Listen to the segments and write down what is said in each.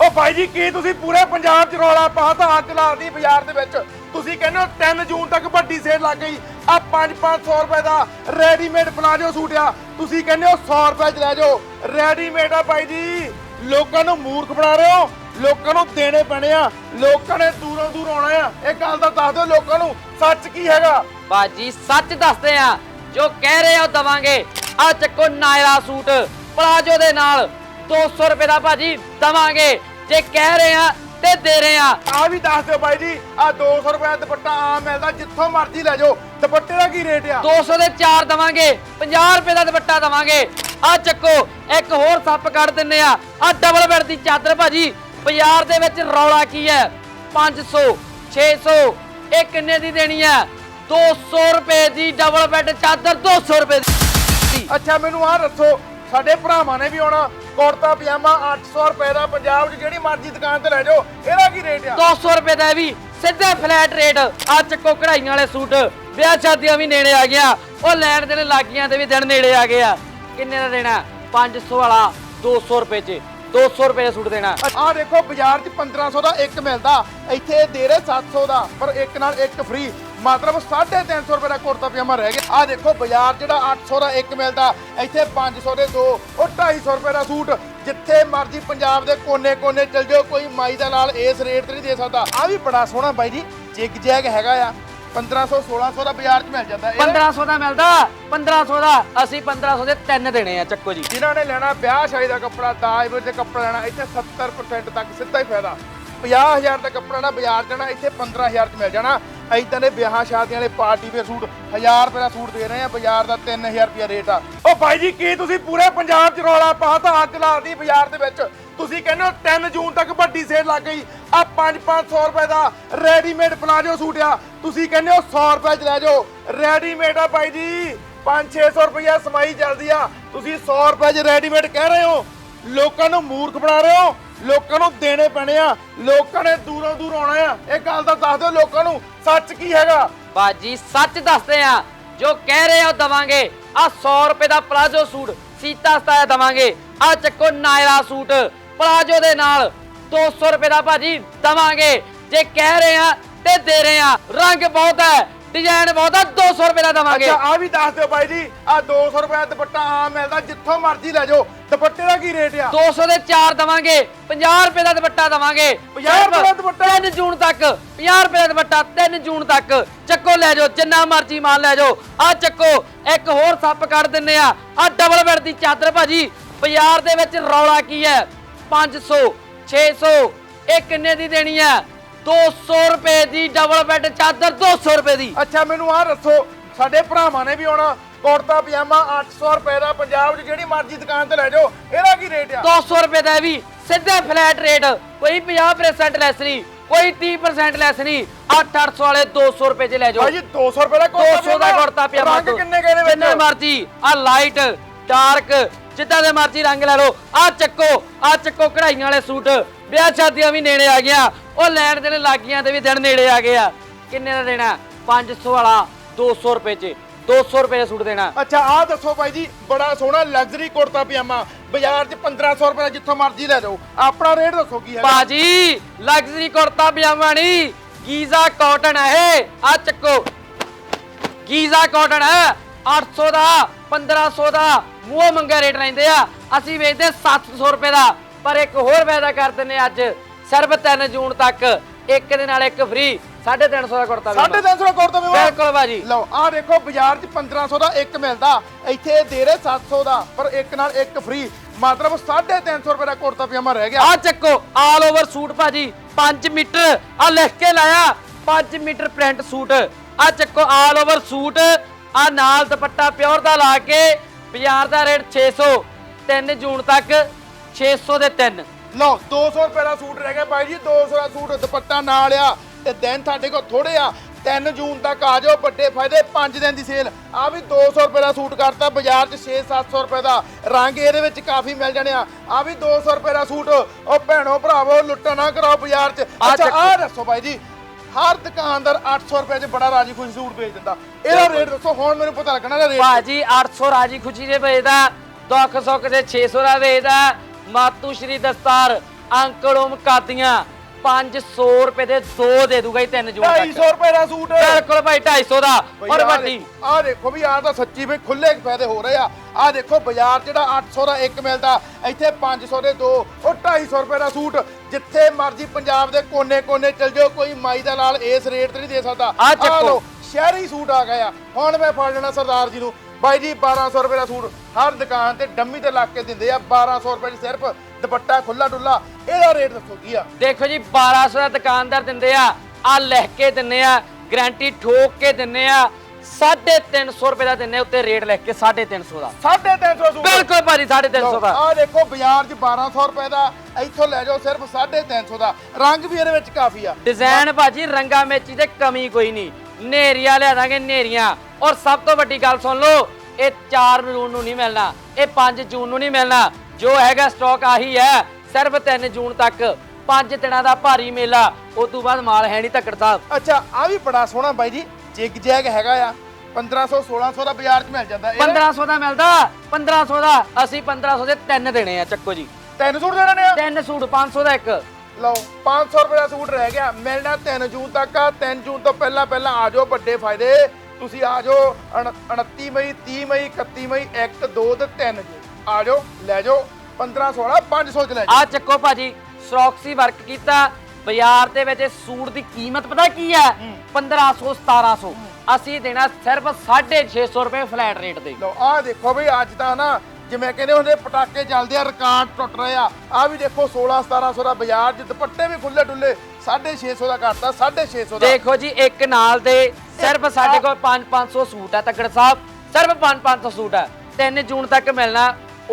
ਉਹ ਭਾਈ ਜੀ, ਕੀ ਤੁਸੀਂ ਪੂਰੇ ਪੰਜਾਬ 'ਚ ਰੌਲਾ ਪਾਤਾ ਅੱਗ ਲਾਤੀ ਬਾਜ਼ਾਰ ਦੇ ਵਿੱਚ? ਤੁਸੀਂ ਕਹਿੰਦੇ ਹੋ 3 ਜੂਨ ਤੱਕ ਵੱਡੀ ਸੇਲ ਲੱਗ ਗਈ। ਆ 5-500 ਰੁਪਏ ਦਾ ਰੈਡੀਮੇਡ ਪਲਾਜੋ ਸੂਟ ਆ। ਤੁਸੀਂ ਕਹਿੰਦੇ ਹੋ 100 ਰੁਪਏ 'ਚ ਲੈ ਜਾਓ। ਰੈਡੀਮੇਡ ਆ ਭਾਈ ਜੀ। ਲੋਕਾਂ ਨੂੰ ਮੂਰਖ ਬਣਾ ਰਹੇ ਹੋ। ਲੋਕਾਂ ਨੂੰ ਦੇਣੇ ਪੈਣੇ ਆ। ਲੋਕਾਂ ਨੇ ਦੂਰੋਂ ਦੂਰ ਆਉਣਾ ਆ। ਇਹ ਗੱਲ ਤਾਂ ਦੱਸ ਦਿਓ ਲੋਕਾਂ ਨੂੰ। ਸੱਚ ਕੀ ਹੈਗਾ? ਬਾਜੀ, ਸੱਚ ਦੱਸਦੇ ਆ। ਜੋ ਕਹਿ ਰਹੇ ਹੋ ਦਵਾਂਗੇ। ਆ ਚੱਕੋ ਨਾਇਰਾ ਸੂਟ। ਪਲਾਜੋ ਦੇ ਨਾਲ। 200 ਰੁਪਏ ਦਾ ਭਾਜੀ ਦਵਾਂਗੇ। ਜੇ ਕਹਿ ਰਹੇ ਆ ਤੇ ਦੇ ਰਹੇ ਆ ਆ ਵੀ ਦੱਸ ਦਿਓ ਭਾਈ ਜੀ ਆ 200 ਰੁਪਏ ਦਾ ਦੁਪੱਟਾ ਆਮ ਮਿਲਦਾ ਜਿੱਥੋਂ ਮਰਜ਼ੀ ਲੈ ਜਾਓ। ਦੁਪੱਟੇ ਦਾ ਕੀ ਰੇਟ ਆ? 200 ਦੇ 4 ਦਵਾਂਗੇ 50 ਰੁਪਏ ਦਾ ਦੁਪੱਟਾ ਦਵਾਂਗੇ। ਆ ਚੱਕੋ ਇੱਕ ਹੋਰ ਸੱਪ ਕੱਢ ਦਿੰਨੇ ਆ। ਆ ਡਬਲ ਬੈੱਡ ਦੀ ਚਾਦਰ ਭਾਜੀ ਬਾਜ਼ਾਰ ਦੇ ਵਿੱਚ ਰੌਲਾ ਕੀ ਹੈ? 500 600 ਇਹ ਕਿੰਨੇ ਦੀ ਦੇਣੀ ਹੈ? 200 ਰੁਪਏ ਦੀ ਡਬਲ ਬੈੱਡ ਚਾਦਰ 200 ਰੁਪਏ ਦੀ। ਅੱਛਾ ਮੈਨੂੰ ਆਹ ਦੱਸੋ ਸਾਡੇ ਭਰਾਵਾਂ ਨੇ ਵੀ ਆਉਣਾ ਕੁੜਤਾ ਪਜਾਮਾ 800 ਰੁਪਏ ਦਾ ਪੰਜਾਬ 'ਚ ਜਿਹੜੀ ਮਰਜ਼ੀ ਦੁਕਾਨ ਤੇ ਲੈ ਜਾਓ ਇਹਦਾ ਕੀ ਰੇਟ ਆ? 200 ਰੁਪਏ ਦਾ ਇਹ ਵੀ ਸਿੱਧੇ ਫਲੈਟ ਰੇਟ ਆ ਚੱਕੋ ਕਢਾਈਆਂ ਵਾਲੇ ਸੂਟ। ਵਿਆਹ ਸ਼ਾਦੀਆਂ ਵੀ ਨੇੜੇ ਆ ਗਿਆ। ਉਹ ਲੈਣ ਦੇਣ ਲੱਗੀਆਂ ਤੇ ਵੀ ਦਿਨ ਨੇੜੇ ਆ ਗਏ ਆ। ਕਿੰਨੇ ਦਾ ਦੇਣਾ? 500 ਵਾਲਾ 200 ਰੁਪਏ 'ਚ। 200 ਰੁਪਏ ਦਾ ਸੂਟ ਦੇਣਾ। ਆਹ ਦੇਖੋ ਬਾਜ਼ਾਰ 'ਚ 1500 ਦਾ ਇੱਕ ਮਿਲਦਾ। ਇੱਥੇ ਦੇ ਰਹੇ 700 ਦਾ ਪਰ ਇੱਕ ਨਾਲ ਇੱਕ ਫ੍ਰੀ ਮਤਲਬ 350 ਰੁਪਏ ਦਾ ਕੁੜਤਾ ਪਜਾਮਾ ਰਹਿ ਗਿਆ। ਆਹ ਦੇਖੋ ਬਾਜ਼ਾਰ ਜਿਹੜਾ 800 ਦਾ ਇੱਕ ਮਿਲਦਾ ਇੱਥੇ 500 ਦੇ ਦੋ ਉਹ 250 ਰੁਪਏ ਦਾ ਸੂਟ ਜਿੱਥੇ ਮਰਜ਼ੀ ਪੰਜਾਬ ਦੇ ਕੋਨੇ-ਕੋਨੇ ਚਲ ਜਾਓ ਕੋਈ ਮਾਈ ਦਾ ਨਾਲ ਇਸ ਰੇਟ ਤੇ ਨਹੀਂ ਦੇ ਸਕਦਾ। ਆ ਵੀ ਬੜਾ ਸੋਹਣਾ ਬਾਈ ਜੀ ਜਿਗ ਜੈਗ ਹੈਗਾ ਆ। 1500 1600 ਦਾ ਬਾਜ਼ਾਰ 'ਚ ਮਿਲ ਜਾਂਦਾ ਇਹਦਾ- 1500 ਦਾ ਮਿਲਦਾ 1500 ਦਾ ਅਸੀਂ 1500 ਦੇ ਤਿੰਨ ਦੇਣੇ ਆ ਚੱਕੋ ਜੀ। ਜਿਨ੍ਹਾਂ ਨੇ ਲੈਣਾ ਵਿਆਹ ਸ਼ਾਦੀ ਦਾ ਕੱਪੜਾ ਦਾਜ ਵਿੱਚ ਕੱਪੜਾ ਲੈਣਾ ਇੱਥੇ 70% ਤੱਕ ਸਿੱਧਾ ਹੀ ਫਾਇਦਾ। 50000 ਦਾ ਕੱਪੜਾ ਨਾ ਬਾਜ਼ਾਰ ਜਾਣਾ ਇੱਥੇ 15000 ਚ ਮਿਲ ਜਾਣਾ। ਇਦਾਂ ਦੇ ਵਿਆਹਾਂ ਸ਼ਾਦੀਆਂ ਵਾਲੇ ਪਾਰਟੀ ਵੇਅਰ ਸੂਟ 1000 ਰੁਪਏ ਦਾ ਸੂਟ ਦੇ ਰਹੇ ਆ, ਬਾਜ਼ਾਰ ਦਾ 3000 ਰੁਪਏ ਰੇਟ ਆ। ਉਹ ਭਾਈ ਜੀ, ਕੀ ਤੁਸੀਂ ਪੂਰੇ ਪੰਜਾਬ 'ਚ ਰੌਲਾ ਪਾਤਾ ਅੱਗ ਲਾਤੀ ਬਾਜ਼ਾਰ ਦੇ ਵਿੱਚ? ਤੁਸੀਂ ਕਹਿੰਦੇ ਹੋ 3 ਜੂਨ ਤੱਕ ਵੱਡੀ ਸੇਲ ਲੱਗ ਗਈ। ਆ 5-500 ਰੁਪਏ ਦਾ ਰੈਡੀਮੇਡ ਪਲਾਜੋ ਸੂਟ ਆ। ਤੁਸੀਂ ਕਹਿੰਦੇ ਹੋ 100 ਰੁਪਏ 'ਚ ਲੈ ਜਾਓ। ਰੈਡੀਮੇਡ ਆ ਭਾਈ ਜੀ। 5-600 ਰੁਪਇਆ ਸਮਾਈ ਚੱਲਦੀ ਆ। ਤੁਸੀਂ 100 ਰੁਪਏ 'ਚ ਰੈਡੀਮੇਡ ਕਹਿ ਰਹੇ ਹੋ। ਲੋਕਾਂ ਨੂੰ ਮੂਰਖ ਬਣਾ ਰਹੇ ਹੋ। ਲੋਕਾਂ ਨੂੰ ਦੇਣੇ ਪੈਣੇ ਆ। ਲੋਕਾਂ ਨੇ ਦੂਰੋਂ ਦੂਰ ਆਉਣਾ ਆ। ਇਹ ਗੱਲ ਤਾਂ ਦੱਸ ਦਿਓ ਲੋਕਾਂ ਨੂੰ, ਸੱਚ ਕੀ ਹੈਗਾ? ਬਾਜੀ, ਸੱਚ ਦੱਸਦੇ ਆ। ਜੋ ਕਹਿ ਰਹੇ ਹੋ ਦਵਾਂਗੇ। ਆ 100 ਰੁਪਏ ਦਾ ਪਲਾਜੋ ਸੂਟ ਸੀਤਾ ਸਤਾਇਆ ਦਵਾਂਗੇ। ਆ ਚੱਕੋ ਨਾਇਰਾ ਸੂਟ। ਪਲਾਜੋ ਦੇ ਨਾਲ 200 ਰੁਪਏ ਦਾ ਭਾਜੀ ਦਵਾਂਗੇ। ਜੇ ਕਹਿ ਰਹੇ ਆ ਤੇ ਦੇ ਰਹੇ ਆ। ਰੰਗ ਬਹੁਤ ਹੈ। ਡਿਜ਼ਾਈਨ ਬਹੁਤ ਹੈ 200 ਰੁਪਏ ਦਾ ਦਵਾਂਗੇ। ਅੱਛਾ ਆ ਵੀ ਦੱਸ ਦਿਓ ਬਾਈ ਜੀ ਆ 200 ਰੁਪਏ ਦਾ ਦੁਪੱਟਾ ਆਮ ਮਿਲਦਾ ਜਿੱਥੋਂ ਮਰਜ਼ੀ ਲੈ ਜਾਓ। ਦੁਪੱਟੇ ਦਾ ਕੀ ਰੇਟ ਆ? 200 ਦੇ 4 ਦਵਾਂਗੇ 50 ਰੁਪਏ ਦਾ ਦੁਪੱਟਾ ਦਵਾਂਗੇ। 50 ਰੁਪਏ ਦਾ ਦੁਪੱਟਾ? 3 ਜੂਨ ਤੱਕ 50 ਰੁਪਏ ਦਾ ਦੁਪੱਟਾ 3 ਜੂਨ ਤੱਕ। ਚੱਕੋ ਲੈ ਜਾਓ ਜਿੰਨਾ ਮਰਜ਼ੀ ਮਾਲ ਲੈ ਜਾਓ। ਆ ਚੱਕੋ ਇੱਕ ਹੋਰ ਸੱਪ ਕੱਢ ਦਿੰਨੇ ਆ। ਆ ਡਬਲ ਬੈੱਡ ਦੀ ਚਾਦਰ ਭਾਜੀ ਬਾਜ਼ਾਰ ਦੇ ਵਿੱਚ ਰੌਲਾ ਕੀ ਹੈ? 500 600 ਇਹ ਕਿੰਨੇ ਦੀ ਦੇਣੀ ਹੈ? 200 ਰੁਪਏ ਦੀ ਡਬਲ ਬੈੱਡ ਚਾਦਰ 200 ਰੁਪਏ ਦੀ। ਅੱਛਾ ਮੈਨੂੰ ਆਹ ਦੱਸੋ ਸਾਡੇ ਭਰਾਵਾਂ ਨੇ ਵੀ ਆਉਣਾ ਕੁੜਤਾ ਪਜਾਮਾ 800 ਰੁਪਏ ਦਾ ਪੰਜਾਬ 'ਚ ਜਿਹੜੀ ਮਰਜ਼ੀ ਦੁਕਾਨ ਤੇ ਲੈ ਜਾਓ ਇਹਦਾ ਕੀ ਰੇਟ ਆ? 200 ਰੁਪਏ ਦਾ ਇਹ ਵੀ ਸਿੱਧੇ ਫਲੈਟ ਰੇਟ ਕੋਈ 50% ਲੈਸ ਨਹੀਂ ਕੋਈ 30% ਲੈਸ ਨਹੀਂ 8-800 ਵਾਲੇ 200 ਰੁਪਏ 'ਚ ਲੈ ਜਾਓ। ਭਾਈ ਜੀ 200 ਰੁਪਏ ਦਾ ਕੁੜਤਾ 200 ਦਾ ਕੁੜਤਾ ਪਜਾਮਾ ਰੰਗ ਕਿੰਨੇ ਕਹਿੰਦੇ ਵਿੱਚ ਜਿੰਨੇ ਮਰਜ਼ੀ ਆ ਲਾਈਟ ਡਾਰਕ ਜਿੱਦਾਂ ਦੇ ਮਰਜ਼ੀ ਰੰਗ ਲੈ ਲਓ। ਆ ਚੱਕੋ ਆ ਚੱਕੋ ਕਢਾਈਆਂ ਵਾਲੇ ਸੂਟ। ਵਿਆਹ ਸ਼ਾਦੀਆਂ ਵੀ ਨੇੜੇ ਆ ਗਿਆ। ਉਹ ਲੈਣ ਦੇਣ ਲੱਗੀਆਂ ਤੇ ਵੀ ਦਿਨ ਨੇੜੇ ਆ ਗਏ ਆ। ਕਿੰਨੇ ਦਾ ਦੇਣਾ? 500 ਵਾਲਾ 200 ਰੁਪਏ 'ਚ। 200 ਰੁਪਏ ਦਾ ਸੂਟ ਦੇਣਾ। ਅੱਛਾ ਆਹ ਦੱਸੋ ਭਾਈ ਜੀ ਬੜਾ ਸੋਹਣਾ ਲਗਜ਼ਰੀ ਕੁੜਤਾ ਪਜਾਮਾ। ਬਾਜ਼ਾਰ 'ਚ 1500 ਰੁਪਏ ਦਾ ਜਿੱਥੋਂ ਮਰਜ਼ੀ ਲੈ ਜਾਓ। ਆਪਣਾ ਰੇਟ ਦੱਸੋ ਕੀ ਹੈ ਬਾਜੀ ਲਗਜ਼ਰੀ ਕੁੜਤਾ ਪਜਾਮਾ ਨਹੀਂ ਗੀਜ਼ਾ ਕਾਟਨ ਹੈ ਇਹ। ਆ ਚੱਕੋ। ਗੀਜ਼ਾ ਕਾਟਨ ਹੈ 800 ਦਾ 1500 ਦਾ। ਮੂੰਹ ਮੰਗਾ ਰੇਟ ਰਹਿੰਦੇ ਆ। ਅਸੀਂ ਵੇਚਦੇ 700 ਰੁਪਏ ਦਾ। ਪਰ ਇੱਕ ਹੋਰ ਵਾਅਦਾ ਕਰ ਦਿੰਨੇ ਅੱਜ ਸਿਰਫ 3 ਜੂਨ ਤੱਕ ਇੱਕ ਦੇ ਨਾਲ ਇੱਕ ਫ੍ਰੀ 350 ਦਾ ਕੁੜਤਾ ਪਜਾਮਾ 350 ਦਾ ਕੁੜਤਾ ਪਜਾਮਾ ਬਿਲਕੁਲ ਬਾਜੀ ਲਓ ਆਹ ਦੇਖੋ ਬਾਜ਼ਾਰ 'ਚ 1500 ਦਾ ਇੱਕ ਮਿਲਦਾ ਇੱਥੇ ਦੇ ਰਹੇ 700 ਦਾ ਪਰ ਇੱਕ ਨਾਲ ਇੱਕ ਫ੍ਰੀ ਮਤਲਬ 350 ਰੁਪਏ ਦਾ ਕੁੜਤਾ ਪਜਾਮਾ ਰਹਿ ਗਿਆ। ਆ ਚੱਕੋ ਆਲ ਓਵਰ ਸੂਟ ਭਾਜੀ 5 ਮੀਟਰ ਆ ਲਿਖ ਕੇ ਲਾਇਆ 5 ਮੀਟਰ ਪ੍ਰਿੰਟ ਸੂਟ। ਆ ਚੱਕੋ ਆਲ ਓਵਰ ਸੂਟ ਆ ਨਾਲ ਦੁਪੱਟਾ ਪਿਓਰ ਦਾ ਲਾ ਕੇ ਬਾਜ਼ਾਰ ਦਾ ਰੇਟ 600 3 ਜੂਨ ਤੱਕ 600 ਦੇ 3 ਲਓ 200 ਰੁਪਏ ਦਾ ਸੂਟ ਰਹਿ ਗਿਆ ਭਾਈ ਜੀ 200 ਦਾ ਸੂਟ ਦੁਪੱਟਾ ਨਾਲ ਆ ਤੇ ਦਿਨ ਤੁਹਾਡੇ ਕੋਲ ਥੋੜੇ ਆ। 3 ਜੂਨ ਤੱਕ ਆ ਜਾਓ ਵੱਡੇ ਫਾਇਦੇ 5 ਦਿਨ ਦੀ ਸੇਲ ਆ ਵੀ 200 ਰੁਪਏ ਦਾ ਸੂਟ ਕਰਤਾ ਬਾਜ਼ਾਰ 'ਚ 6-700 ਰੁਪਏ ਦਾ। ਰੰਗ ਇਹਦੇ ਵਿੱਚ ਕਾਫੀ ਮਿਲ ਜਾਣੇ ਆ। ਆ ਵੀ 200 ਰੁਪਏ ਦਾ ਸੂਟ ਉਹ ਭੈਣੋ ਭਰਾਵੋ ਲੁੱਟਾ ਨਾ ਕਰਾਓ ਬਾਜ਼ਾਰ 'ਚ। ਅੱਛਾ। ਆ ਦੱਸੋ ਭਾਈ ਜੀ ਹਰ ਦੁਕਾਨਦਾਰ 800 ਰੁਪਏ 'ਚ ਬੜਾ ਰਾਜੀ ਖੁਸ਼ੀ ਸੂਟ ਵੇਚ ਦਿੰਦਾ। ਇਹਦਾ ਰੇਟ ਦੱਸੋ ਹੁਣ ਮੈਨੂੰ ਪਤਾ ਲੱਗਣਾ ਇਹਦਾ ਰੇਟ। ਭਾਜੀ 800 ਰਾਜੀ ਖੁਸ਼ੀ ਦੇ ਵੇਚਦਾ ਦੁੱਖ ਸੁੱਖ ਦੇ 600 ਦਾ ਵੇਚਦਾ ਮਾਤੂ ਸ਼੍ਰੀ ਦਸਤਾਰ ਅੰਕਲ ਓਮ ਕਾਦੀਆਂ 500 ਰੁਪਏ ਦੇ ਦੋ ਦੇ ਦੂਗਾ ਜੀ ਤਿੰਨ ਤੱਕ। 250 ਰੁਪਏ ਦਾ ਸੂਟ। ਬਿਲਕੁਲ ਭਾਈ 250 ਦਾ। ਔਰ ਵੱਡੀ। ਆ ਦੇਖੋ ਵੀ ਆ ਤਾਂ ਸੱਚੀ ਵੀ ਖੁੱਲੇ ਫਾਇਦੇ ਹੋ ਰਹੇ ਆ। ਆ ਦੇਖੋ ਬਾਜ਼ਾਰ ਜਿਹੜਾ 800 ਦਾ ਇੱਕ ਮਿਲਦਾ ਇੱਥੇ 500 ਦੇ ਦੋ ਉਹ 250 ਰੁਪਏ ਦਾ ਸੂਟ। ਜਿੱਥੇ ਮਰਜ਼ੀ ਪੰਜਾਬ ਦੇ ਕੋਨੇ-ਕੋਨੇ ਚਲ ਜਾਓ ਕੋਈ ਮਾਈ ਦਾ ਲਾਲ ਇਸ ਰੇਟ ਤੇ ਨਹੀਂ ਦੇ ਸਕਦਾ। ਚੱਕੋ। ਲਓ, ਸ਼ਹਿਰੀ ਸੂਟ ਆ ਗਿਆ ਹੁਣ ਮੈਂ ਫੜ ਲੈਣਾ ਸਰਦਾਰ ਜੀ ਨੂੰ। ਬਾਈ ਜੀ 1200 ਰੁਪਏ ਦਾ ਸੂਟ ਹਰ ਦੁਕਾਨ ਤੇ ਡੰਮੀ ਤੇ ਲਾ ਕੇ ਦਿੰਦੇ ਆ। 1200 ਰੁਪਏ 'ਚ ਸਿਰਫ ਦੁਪੱਟਾ ਖੁੱਲਾ ਡੁੱਲਾ ਇਹਦਾ ਰੇਟ ਦੱਸੋ ਕੀ ਆ? ਦੇਖੋ ਜੀ 1200 ਦਾ ਦੁਕਾਨਦਾਰ ਦਿੰਦੇ ਆ ਆ ਲਿਖ ਕੇ ਦਿੰਨੇ ਆ ਗਾਰੰਟੀ ਠੋਕ ਕੇ ਦਿੰਨੇ ਆ 350 ਰੁਪਏ ਦਾ ਦਿੰਨੇ ਉੱਤੇ ਰੇਟ ਲਿਖ ਕੇ 350 ਦਾ। 350 ਸੂਟ। ਬਿਲਕੁਲ ਭਾਜੀ 350 ਦਾ। ਆ ਦੇਖੋ ਬਾਜ਼ਾਰ 'ਚ 1200 ਰੁਪਏ ਦਾ ਇੱਥੋਂ ਲੈ ਜਾਓ ਸਿਰਫ 350 ਦਾ। ਰੰਗ ਵੀ ਇਹਦੇ ਵਿੱਚ ਕਾਫੀ ਆ। ਡਿਜ਼ਾਈਨ ਭਾਜੀ ਰੰਗਾ ਮੇਚੀ ਤੇ ਕਮੀ ਕੋਈ ਨਹੀਂ। ਨੇਰੀਆਂ ਲਿਆ ਦਾਂਗੇ ਨੇਰੀਆਂ ਔਰ ਸਭ ਤੋਂ ਵੱਡੀ ਗੱਲ ਸੁਣ ਲਓ ਇਹ 4 ਜੂਨ ਨੂੰ ਨਹੀਂ ਮਿਲਣਾ ਇਹ 5 ਜੂਨ ਨੂੰ ਨਹੀਂ ਮਿਲਣਾ। ਜੋ ਹੈਗਾ ਸਟਾਕ ਆਹੀ ਹੈ ਸਿਰਫ 3 ਜੂਨ ਤੱਕ। 5 ਦਿਨਾਂ ਦਾ ਭਾਰੀ ਮੇਲਾ ਉਸ ਤੋਂ ਬਾਅਦ ਮਾਲ ਹੈ ਨਹੀਂ ਧੱਕੜ ਸਾਹਿਬ ਅੱਛਾ ਆ ਵੀ ਬੜਾ ਸੋਹਣਾ ਬਾਈ ਜੀ ਜਿਗ ਜੈਗ ਹੈਗਾ ਆ। 1500 1600 ਦਾ ਬਾਜ਼ਾਰ 'ਚ ਮਿਲ ਜਾਂਦਾ ਇਹ। 1500 ਦਾ ਮਿਲਦਾ 1500 ਦਾ ਅਸੀਂ 1500 ਦੇ ਤਿੰਨ ਦੇਣੇ ਆ ਚੱਕੋ ਜੀ। ਤਿੰਨ ਸੂਟ ਦੇਣੇ ਆ ਤਿੰਨ ਸੂਟ 500 ਦਾ ਇੱਕ। ਲਓ 500 ਰੁਪਏ ਦਾ ਸੂਟ ਰਹਿ ਗਿਆ ਮਿਲਣਾ 3 ਜੂਨ ਤੱਕ ਆ 3 ਜੂਨ ਤੋਂ ਪਹਿਲਾਂ ਪਹਿਲਾਂ ਆ ਜਾਓ ਵੱਡੇ ਫਾਇਦੇ। ਤੁਸੀਂ ਆ ਜਾਓ ਉਣ- 29 ਮਈ 30 ਮਈ 31 ਮਈ 1 2 ਤੇ 3 ਜੂਨ ਆ ਜਾਓ ਲੈ ਜਾਓ 15 16 500 ਚ ਲੈ ਜਾਓ। ਆ ਚੱਕੋ ਭਾਜੀ ਸਟਾਕਸੀ ਵਰਕ ਕੀਤਾ ਬਾਜ਼ਾਰ ਦੇ ਵਿੱਚ ਸੂਟ ਦੀ ਕੀਮਤ ਪਤਾ ਕੀ ਹੈ? 1500 1700 ਅਸੀਂ ਦੇਣਾ ਸਿਰਫ 650 ਰੁਪਏ ਫਲੈਟ ਰੇਟ ਤੇ। ਲਓ ਆਹ ਦੇਖੋ ਬਈ ਅੱਜ ਤਾਂ ਨਾ ਜਿਵੇਂ ਕਹਿੰਦੇ ਹੁੰਦੇ ਪਟਾਕੇ ਚੱਲਦੇ ਆ ਰਿਕਾਰਡ ਟੁੱਟ ਰਹੇ ਆ। ਆ ਵੀ ਦੇਖੋ 16 1700 ਦਾ ਬਾਜ਼ਾਰ 'ਚ ਦੁਪੱਟੇ ਵੀ ਖੁੱਲੇ ਡੁੱਲੇ 650 ਦਾ ਘੱਟਦਾ 650 ਦਾ। ਦੇਖੋ ਜੀ ਇੱਕ ਨਾਲ ਦੇ ਸਿਰਫ ਸਾਡੇ ਕੋਲ 5 500 ਸੂਟ ਹੈ ਤੱਕੜ ਸਾਹਿਬ। ਸਿਰਫ 5 500 ਸੂਟ ਹੈ 3 ਜੂਨ ਤੱਕ ਮਿਲਣਾ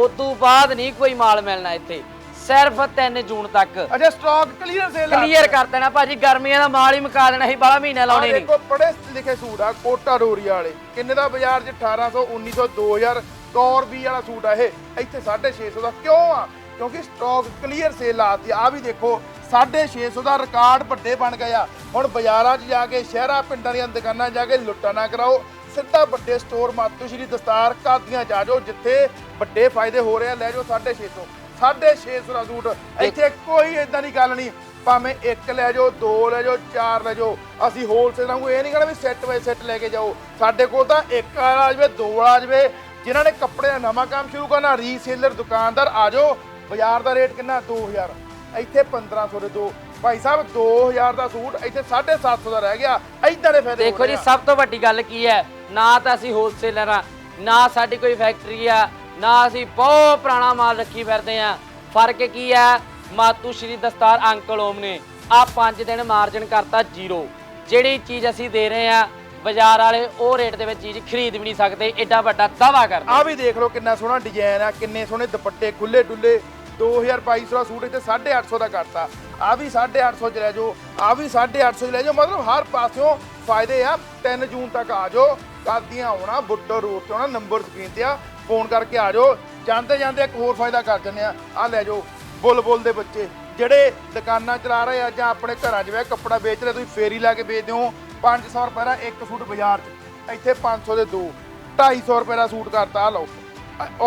ਉਸ ਤੋਂ ਬਾਅਦ ਨਹੀਂ ਕੋਈ ਮਾਲ ਮਿਲਣਾ ਇੱਥੇ। ਸਿਰਫ 3 ਜੂਨ ਤੱਕ। ਅਜੇ ਸਟਾਕ ਕਲੀਅਰ ਸੇਲ ਕਲੀਅਰ ਕਰ ਦੇਣਾ ਭਾਜੀ ਗਰਮੀਆਂ ਦਾ ਮਾਲ ਹੀ ਮੁਕਾ ਦੇਣਾ ਸੀ ਬਾਲਾ ਮਹੀਨਾ ਲਾਉਣੇ ਨਹੀਂ। ਦੇਖੋ ਪੜੇ ਲਿਖੇ ਸੂਟ ਆ ਕੋਟਾ ਡੋਰੀਆ ਵਾਲੇ। ਕਿੰਨੇ ਦਾ ਬਾਜ਼ਾਰ 'ਚ 1800 1900 2000 ਕੌਰਬੀ ਵਾਲਾ ਸੂਟ ਆ ਇਹ। ਇੱਥੇ 650 ਦਾ ਕਿਉਂ ਆ? ਕਿਉਂਕਿ ਸਟਾਕ ਕਲੀਅਰ ਸੇਲ ਲਾਤੀ। ਆ ਵੀ ਦੇਖੋ 650 ਦਾ ਰਿਕਾਰਡ ਵੱਡੇ ਬਣ ਗਏ ਆ। ਹੁਣ ਬਾਜ਼ਾਰਾਂ 'ਚ ਜਾ ਕੇ, ਸ਼ਹਿਰਾਂ, ਪਿੰਡਾਂ ਦੀਆਂ ਦੁਕਾਨਾਂ ਜਾ ਕੇ ਲੁੱਟਾ ਨਾ ਕਰਾਓ। ਸਿੱਧਾ ਵੱਡੇ ਸਟੋਰ ਮਾਤੂ ਸ਼੍ਰੀ ਦਸਤਾਰ ਕਾਦੀਆਂ ਜਾ ਜਾਓ, ਜਿੱਥੇ ਵੱਡੇ ਫਾਇਦੇ ਹੋ ਰਹੇ ਆ। ਲੈ ਜਾਓ 650 650 ਦਾ ਸੂਟ, ਇੱਥੇ ਕੋਈ ਇਦਾਂ ਦੀ ਗੱਲ ਨਹੀਂ। ਭਾਵੇਂ ਇੱਕ ਲੈ ਜਾਓ, ਦੋ ਲੈ ਜਾਓ, ਚਾਰ ਲੈ ਜਾਓ। ਅਸੀਂ ਹੋਲਸੇਲ ਵਾਂਗੂ ਇਹ ਨਹੀਂ ਕਹਿਣਾ ਵੀ ਸੈੱਟ ਬਾਈ ਸੈੱਟ ਲੈ ਕੇ ਜਾਓ। ਸਾਡੇ ਕੋਲ ਤਾਂ ਇੱਕ ਵਾਲਾ ਆ ਜਾਵੇ, ਦੋ ਵਾਲਾ ਆ ਜਾਵੇ। ਜਿਨ੍ਹਾਂ ਨੇ ਕੱਪੜੇ ਦਾ ਨਵਾਂ ਕੰਮ ਸ਼ੁਰੂ ਕਰਨਾ ਰੀਸੇਲਰ ਦੁਕਾਨਦਾਰ ਆ ਜਾਓ। ਬਾਜ਼ਾਰ ਦਾ ਰੇਟ ਕਿੰਨਾ? 2000 ਇੱਥੇ 1500 ਦੇ ਦੋ। ਭਾਈ ਸਾਹਿਬ 2000 ਦਾ ਸੂਟ ਇੱਥੇ 750 ਦਾ ਰਹਿ ਗਿਆ। ਇਦਾਂ ਦੇ ਫਾਇਦੇ ਦੇਖੋ ਜੀ। ਸਭ ਤੋਂ ਵੱਡੀ ਗੱਲ ਕੀ ਹੈ? ਨਾ ਤਾਂ ਅਸੀਂ ਹੋਲਸੇਲਰ ਆ ਨਾ ਸਾਡੀ ਕੋਈ ਫੈਕਟਰੀ ਆ ਨਾ ਅਸੀਂ ਬਹੁਤ ਪੁਰਾਣਾ ਮਾਲ ਰੱਖੀ ਫਿਰਦੇ ਆ ਫ਼ਰਕ ਕੀ ਹੈ? ਮਾਤੂ ਸ਼੍ਰੀ ਦਸਤਾਰ ਅੰਕਲ ਓਮ ਨੇ ਆ 5 ਦਿਨ ਮਾਰਜਨ ਕਰਤਾ ਜ਼ੀਰੋ। ਜਿਹੜੀ ਚੀਜ਼ ਅਸੀਂ ਦੇ ਰਹੇ ਆ ਬਾਜ਼ਾਰ ਵਾਲੇ ਉਹ ਰੇਟ ਦੇ ਵਿੱਚ ਚੀਜ਼ ਖਰੀਦ ਵੀ ਨਹੀਂ ਸਕਦੇ ਐਡਾ ਵੱਡਾ ਦਾਵਾ ਕਰਦੇ ਆ ਵੀ ਦੇਖ ਲਓ ਕਿੰਨਾ ਸੋਹਣਾ ਡਿਜ਼ਾਈਨ ਆ, ਕਿੰਨੇ ਸੋਹਣੇ ਦੁਪੱਟੇ ਖੁੱਲੇ ਡੁੱਲੇ 2200 ਦਾ ਸੂਟ ਇੱਥੇ 850 ਦਾ ਕਰਤਾ। ਆ ਵੀ 850 ਚ ਲੈ ਜਾਓ ਆ ਵੀ 850 ਚ ਲੈ ਜਾਓ, ਮਤਲਬ ਹਰ ਪਾਸਿਓਂ ਫਾਇਦੇ ਆ। 3 ਜੂਨ ਤੱਕ ਆ ਜਾਓ ਕਰਦੀਆਂ ਆਉਣਾ, ਬੁੱਟਰ ਰੋਡ ਤੇ ਆਉਣਾ, ਨੰਬਰ ਸਕਰੀਨ ਤੇ ਆ, ਫੋਨ ਕਰਕੇ ਆ ਜਾਓ। ਜਾਂਦੇ ਜਾਂਦੇ ਇੱਕ ਹੋਰ ਫਾਇਦਾ ਕਰ ਦਿੰਦੇ ਆ ਆ ਲੈ ਜਾਓ, ਬੁੱਲ ਦੇ ਬੱਚੇ। ਜਿਹੜੇ ਦੁਕਾਨਾਂ ਚਲਾ ਰਹੇ ਆ ਜਾਂ ਆਪਣੇ ਘਰਾਂ 'ਚ ਬਹਿ ਕੱਪੜਾ ਵੇਚ ਰਹੇ, ਤੁਸੀਂ ਫੇਰੀ ਲਾ ਕੇ ਵੇਚਦੇ ਹੋ 500 ਰੁਪਏ ਦਾ ਇੱਕ ਸੂਟ ਬਾਜ਼ਾਰ 'ਚ। ਇੱਥੇ 500 ਦੇ ਦੋ 250 ਰੁਪਏ ਦਾ ਸੂਟ ਕਰਤਾ ਆ ਲਓ।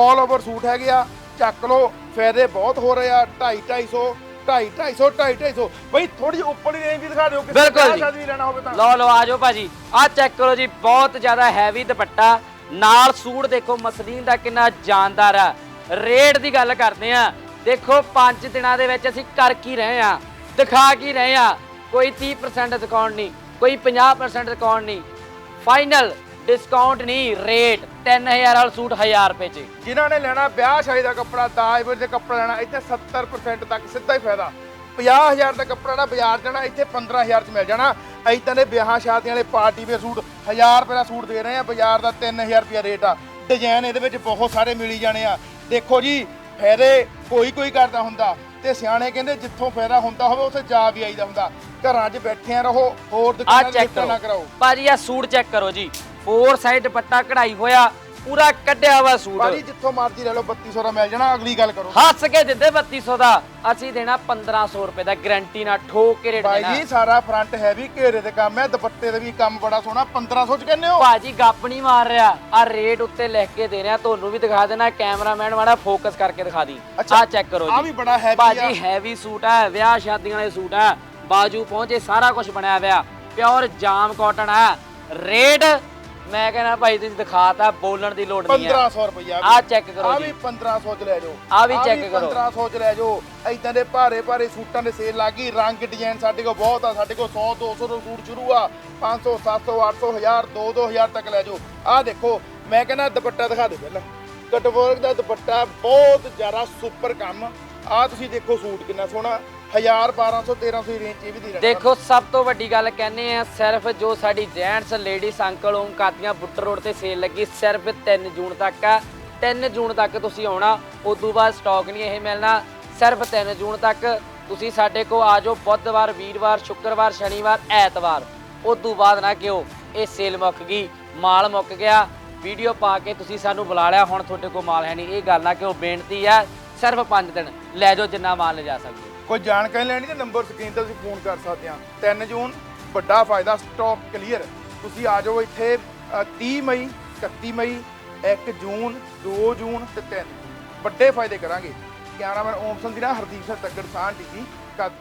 ਆਲ ਓਵਰ ਸੂਟ ਹੈਗੇ ਆ ਚੱਕ ਲਓ ਫਾਇਦੇ ਬਹੁਤ ਹੋ ਰਹੇ ਆ 2.5 250 250 250 ਬਈ ਥੋੜੀ ਉੱਪਰ ਦੀ ਰੇਂਜ ਵੀ ਦਿਖਾ ਦਿਓ ਕਿਸੇ ਬਿਲਕੁਲ ਜੀ। ਸ਼ਾਦੀ ਲੈਣਾ ਹੋਵੇ ਤਾਂ। ਲਓ ਲਓ ਆ ਜਾਓ ਭਾਜੀ। ਆ ਚੈੱਕ ਕਰੋ ਜੀ ਬਹੁਤ ਜ਼ਿਆਦਾ ਹੈਵੀ ਦੁਪੱਟਾ। ਨਾਲ ਸੂਟ ਦੇਖੋ ਮਸਲੀਨ ਦਾ ਕਿੰਨਾ ਜਾਨਦਾਰ ਆ। ਰੇਟ ਦੀ ਗੱਲ ਕਰਦੇ ਆ। ਦੇਖੋ 5 ਦਿਨਾਂ ਦੇ ਵਿੱਚ ਅਸੀਂ ਕਰ ਕੀ ਰਹੇ ਆ ਦਿਖਾ ਕੀ ਰਹੇ ਆ। ਕੋਈ 30% ਡਿਸਕਾਊਂਟ ਨਹੀਂ। ਕੋਈ 50% ਡਿਸਕਾਊਂਟ ਨਹੀਂ। ਫਾਈਨਲ ਡਿਸਕਾਊਂਟ ਨਹੀਂ ਰੇਟ 3000 ਵਾਲਾ ਸੂਟ 1000 ਰੁਪਏ 'ਚ। ਜਿਨ੍ਹਾਂ ਨੇ ਲੈਣਾ ਵਿਆਹ ਸ਼ਾਦੀ ਦਾ ਕੱਪੜਾ, ਦਾਜ ਵੀਰ ਕੱਪੜਾ ਲੈਣਾ, ਇੱਥੇ 70% ਤੱਕ ਸਿੱਧਾ ਹੀ ਫਾਇਦਾ। 50000 ਦਾ ਕੱਪੜਾ ਨਾ ਬਾਜ਼ਾਰ ਜਾਣਾ, ਇੱਥੇ 15000 ਚ ਮਿਲ ਜਾਣਾ। ਇਦਾਂ ਦੇ ਵਿਆਹਾਂ ਸ਼ਾਦੀਆਂ ਵਾਲੇ ਪਾਰਟੀ ਵੇਅਰ ਸੂਟ 1000 ਰੁਪਏ ਦਾ ਸੂਟ ਦੇ ਰਹੇ ਆ, ਬਾਜ਼ਾਰ ਦਾ 3000 ਰੁਪਏ ਰੇਟ ਆ। ਡਿਜ਼ਾਈਨ ਇਹਦੇ ਵਿੱਚ ਬਹੁਤ ਸਾਰੇ ਮਿਲੀ ਜਾਣੇ ਆ। ਦੇਖੋ ਜੀ, ਫਾਇਦੇ ਕੋਈ ਕੋਈ ਕਰਦਾ ਹੁੰਦਾ। ਤੇ ਸਿਆਣੇ ਕਹਿੰਦੇ ਜਿੱਥੋਂ ਫਾਇਦਾ ਹੁੰਦਾ ਹੋਵੇ ਉੱਥੇ ਜਾ ਵੀ ਆਈਦਾ ਹੁੰਦਾ। ਘਰਾਂ 'ਚ ਬੈਠਿਆਂ ਰਹੋ ਹੋਰ ਆ ਦੁਕਾਨਾਂ ਨਾ ਕਰੋ। ਕਰਾਓ। ਭਾਜੀ ਆ ਸੂਟ ਚੈੱਕ ਕਰੋ ਜੀ। ਫੋਰ ਸਾਈਡ ਦੁਪੱਟਾ ਕਢਾਈ ਹੋਇਆ। ਪੂਰਾ ਕੱਢਿਆ ਵਾ ਸੂਟ। ਭਾਜੀ ਜਿੱਥੋਂ ਮਰਜ਼ੀ ਲੈ ਲਓ 3200 ਦਾ ਮਿਲ ਜਾਣਾ ਅਗਲੀ ਗੱਲ ਕਰੋ। ਹੱਸ ਕੇ ਦਿੰਦੇ 3200 ਦਾ। ਅਸੀਂ ਦੇਣਾ 1500 ਰੁਪਏ ਦਾ ਗਾਰੰਟੀ ਨਾਲ ਠੋਕ ਕੇ ਰੇਟ ਭਾਈ ਦੇਣਾ। ਜੀ ਸਾਰਾ ਫਰੰਟ ਹੈਵੀ ਘੇਰੇ ਦੇ ਕੰਮ ਹੈ ਦੁਪੱਟੇ ਦੇ ਵੀ ਕੰਮ ਬੜਾ ਸੋਹਣਾ 1500 ਚ ਕਹਿੰਦੇ ਹੋ? ਭਾਜੀ ਗੱਪ ਨਹੀਂ ਮਾਰ ਰਿਹਾ। ਆ ਰੇਟ ਉੱਤੇ ਲਿਖ ਕੇ ਦੇ ਰਿਹਾ ਤੁਹਾਨੂੰ ਵੀ ਦਿਖਾ ਦੇਣਾ ਕੈਮਰਾਮੈਨ ਵਾਲਾ ਫੋਕਸ ਕਰਕੇ ਦਿਖਾ ਦੀ। ਅੱਛਾ, ਆ ਚੈੱਕ ਕਰੋ ਆ ਜੀ। ਵੀ ਬੜਾ ਹੈਵੀ ਆ। ਭਾਜੀ ਹੈਵੀ ਸੂਟ ਹੈ ਵਿਆਹ ਸ਼ਾਦੀਆਂ ਵਾਲੇ ਸੂਟ ਹੈ ਬਾਜੂ ਪਹੁੰਚੇ ਸਾਰਾ ਕੁਝ ਬਣਿਆ ਹੋਇਆ। ਪਿਓਰ ਜਾਮ ਕਾਟਨ ਹੈ ਰੇਟ ਮੈਂ ਕਹਿੰਦਾ ਭਾਈ ਤੁਸੀਂ ਦਿਖਾਤਾ ਬੋਲਣ ਦੀ ਲੋੜ ਨਹੀਂ ਹੈ 1500 ਰੁਪਇਆ ਆ ਚੈੱਕ ਕਰੋ ਆ ਜੀ। ਵੀ 1500 ਚ ਲੈ ਜਾਓ। ਆਹ ਵੀ check ਕਰੋ। 1500 ਚ ਲੈ ਜਾਓ। ਐਦਾਂ ਦੇ ਭਾਰੇ ਭਾਰੇ ਸੂਟਾਂ ਦੇ ਸੇਲ ਲੱਗੀ ਰੰਗ ਡਿਜ਼ਾਈਨ ਸਾਡੇ ਕੋਲ ਬਹੁਤ ਆ। ਸਾਡੇ ਕੋਲ 100 200 ਤੋਂ ਸੂਟ ਸ਼ੁਰੂ ਆ। 500 700 800 1000 2 2000 ਤੱਕ ਲੈ ਜਾਓ। ਆਹ ਦੇਖੋ ਮੈਂ ਕਹਿੰਦਾ ਦੁਪੱਟਾ ਦਿਖਾ ਦੇ ਪਹਿਲਾਂ। ਕਟਵਰਕ ਦਾ ਦੁਪੱਟਾ ਬਹੁਤ ਜ਼ਿਆਦਾ ਸੁਪਰ ਕੰਮ। ਆਹ ਤੁਸੀਂ ਦੇਖੋ ਸੂਟ ਕਿੰਨਾ ਸੋਹਣਾ। 1000 1200 1300 ਦੀ ਰੇਂਜ ਇਹ ਵੀ ਦੇ ਦੇਖੋ, ਸਭ ਤੋਂ ਵੱਡੀ ਗੱਲ ਕਹਿੰਦੇ ਆ, ਸਿਰਫ ਜੋ ਸਾਡੀ gents ladies uncle Om Qadian Buttar road ਤੇ ਸੇਲ ਲੱਗੀ, ਸਿਰਫ 3 ਜੂਨ ਤੱਕ ਆ। 3 ਜੂਨ ਤੱਕ ਤੁਸੀਂ ਆਉਣਾ ਉਸ ਤੋਂ ਬਾਅਦ ਸਟਾਕ ਨਹੀਂ ਇਹ ਮਿਲਣਾ, ਸਿਰਫ 3 ਜੂਨ ਤੱਕ। ਤੁਸੀਂ ਸਾਡੇ ਕੋਲ ਆ ਜਾਓ, ਬੁੱਧਵਾਰ, ਵੀਰਵਾਰ, ਸ਼ੁੱਕਰਵਾਰ, ਸ਼ਨੀਵਾਰ, ਐਤਵਾਰ। ਉਸ ਤੋਂ ਬਾਅਦ ਨਾ ਕਿਉਂ ਇਹ ਸੇਲ ਮੁੱਕ ਗਈ, ਮਾਲ ਮੁੱਕ ਗਿਆ। ਵੀਡੀਓ ਪਾ ਕੇ ਤੁਸੀਂ ਸਾਨੂੰ ਬੁਲਾ ਲਿਆ, ਹੁਣ ਤੁਹਾਡੇ ਕੋਲ ਮਾਲ ਹੈ ਨਹੀਂ। ਇਹ ਗੱਲ ਨਾ ਕਿਉਂ ਬੇਨਤੀ ਆ, ਸਿਰਫ 5 ਦਿਨ। ਲੈ ਜਾਓ, ਜਿੰਨਾ ਮਾਲ ਲਿਜਾ ਸਕਦੇ। ਹੋ। ਕੋਈ ਜਾਣਕਾਰੀ ਲੈਣੀ ਤੇ ਨੰਬਰ ਸਕਰੀਨ ਤੇ ਤੁਸੀਂ ਫੋਨ ਕਰ ਸਕਦੇ ਆ। 3 ਜੂਨ ਵੱਡਾ ਫਾਇਦਾ ਸਟਾਕ ਕਲੀਅਰ ਤੁਸੀਂ ਆ ਜਾਓ ਇੱਥੇ ਅ, 30 ਮਈ 31 ਮਈ 1 ਜੂਨ 2 ਜੂਨ ਤੇ 3 ਵੱਡੇ ਫਾਇਦੇ ਕਰਾਂਗੇ। ਕੈਮਰਾਮੈਨ ਓਮ ਸਿੰਘ ਜੀ ਨਾਲ ਹਰਦੀਪ ਸਿੰਘ ਤੱਕੜ ਸਾਹ ਟੀਵੀ ਕੱਦ।